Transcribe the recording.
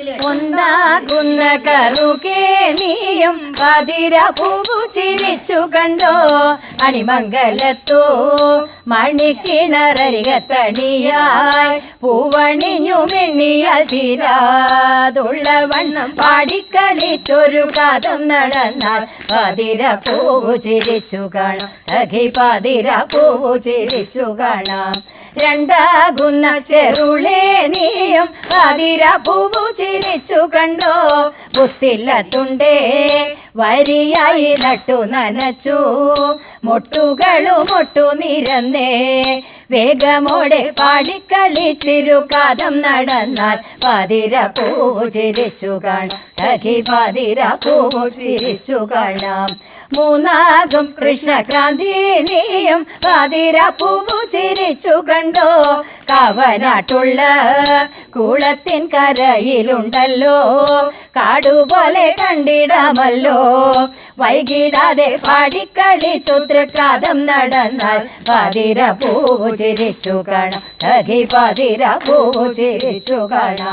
ಒಂದ ಗುಣ ಕರುಕೇ നീയും പതിര പൂവു ചിരിച്ചു കണ്ടോ? അണിമംഗലത്തോ മണിക്കിണറരികത്തണിയായി പൂവണിഞ്ഞു മെണ്ണിയാൽ തീരാതുള്ള വണ്ണം പാടിക്കളിച്ചൊരു കാതം നടന്നാൽ പതിര പൂവു ചിരിച്ചു കാണാം. സഖി പതിര പൂവു ചിരിച്ചു കാണാം. രണ്ടാകുന്ന ചെറുളേ നീയും പതിര പൂവു ചിരിച്ചു കണ്ടോ ബുത്തില്ലത്തുണ്ടേ വരിയായി നട്ടു നനച്ചു. മൊട്ടുകളു മൊട്ടു നിരന്നേ. വേഗമോടെ പാടിക്കളിച്ചിരു കാതം നടന്നാൽ പതിര പൂ ചിരിച്ചു കാണാം. സഖി പതിര പൂ ചിരിച്ചു കാണാം. മൂന്നാകും കൃഷ്ണക്രാന്തി നീയും പാതിര പൂവു ചിരിച്ചു കണ്ടോ? കവനാട്ടുള്ള കുളത്തിൻ കരയിലുണ്ടല്ലോ. കാടുപോലെ കണ്ടിടാമല്ലോ. വൈകിടാതെ പാടിക്കളി തൃക്കാതം നടന്നാൽ പാതിര പൂവു ചിരിച്ചു കാണാം. പാതിര പൂവു ചിരിച്ചു കാണാം.